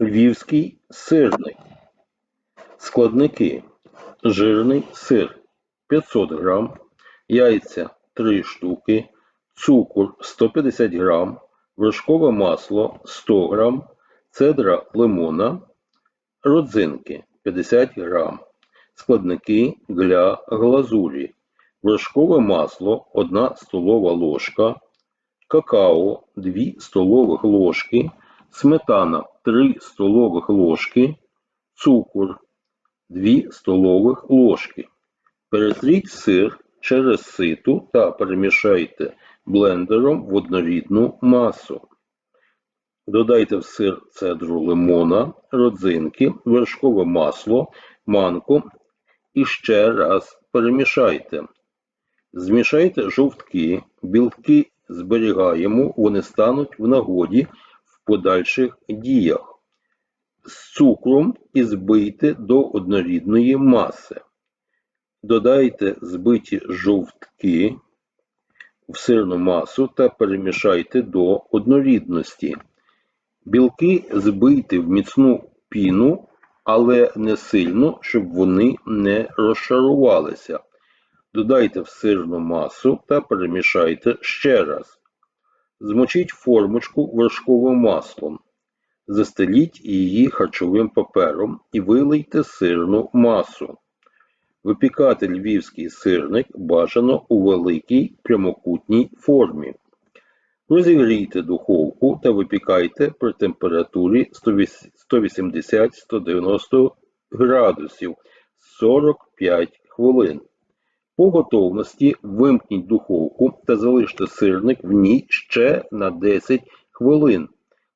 Львівський сирник. Складники. Жирний сир 500 грам, яйця 3 штуки, цукор 150 грам, вершкове масло 100 грам, цедра лимона, родзинки 50 грам. Складники для глазурі. Вершкове масло 1 столова ложка, какао 2 столових ложки, сметана 3 столових ложки, цукор 2 столових ложки. Перетріть сир через ситу та перемішайте блендером в однорідну масу. Додайте в сир цедру лимона, родзинки, вершкове масло, манку і ще раз перемішайте. Змішайте жовтки, білки зберігаємо, вони стануть в нагоді подальших діях. З цукром і збийте до однорідної маси. Додайте збиті жовтки в сирну масу та перемішайте до однорідності. Білки збийте в міцну піну, але не сильно, щоб вони не розшарувалися. Додайте в сирну масу та перемішайте ще раз. Змочіть формочку вершковим маслом. Застеліть її харчовим папером і вилийте сирну масу. Випікати львівський сирник бажано у великій прямокутній формі. Розігрійте духовку та випікайте при температурі 180-190 градусів 45 хвилин. По готовності вимкніть духовку та залиште сирник в ній ще на 10 хвилин,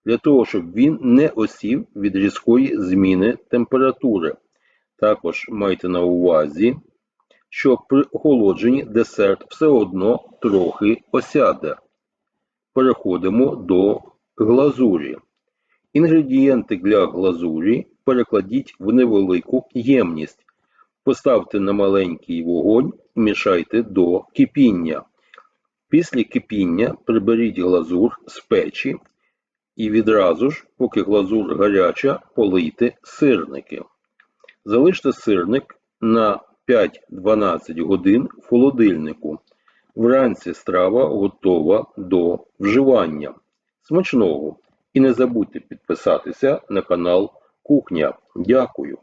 для того, щоб він не осів від різкої зміни температури. Також майте на увазі, що при охолодженні десерт все одно трохи осяде. Переходимо до глазурі. Інгредієнти для глазурі перекладіть в невелику ємність. Поставте на маленький вогонь і мішайте до кипіння. Після кипіння приберіть глазур з печі і відразу ж, поки глазур гаряча, полийте сирники. Залиште сирник на 5-12 годин в холодильнику. Вранці страва готова до вживання. Смачного! І не забудьте підписатися на канал Кухня. Дякую!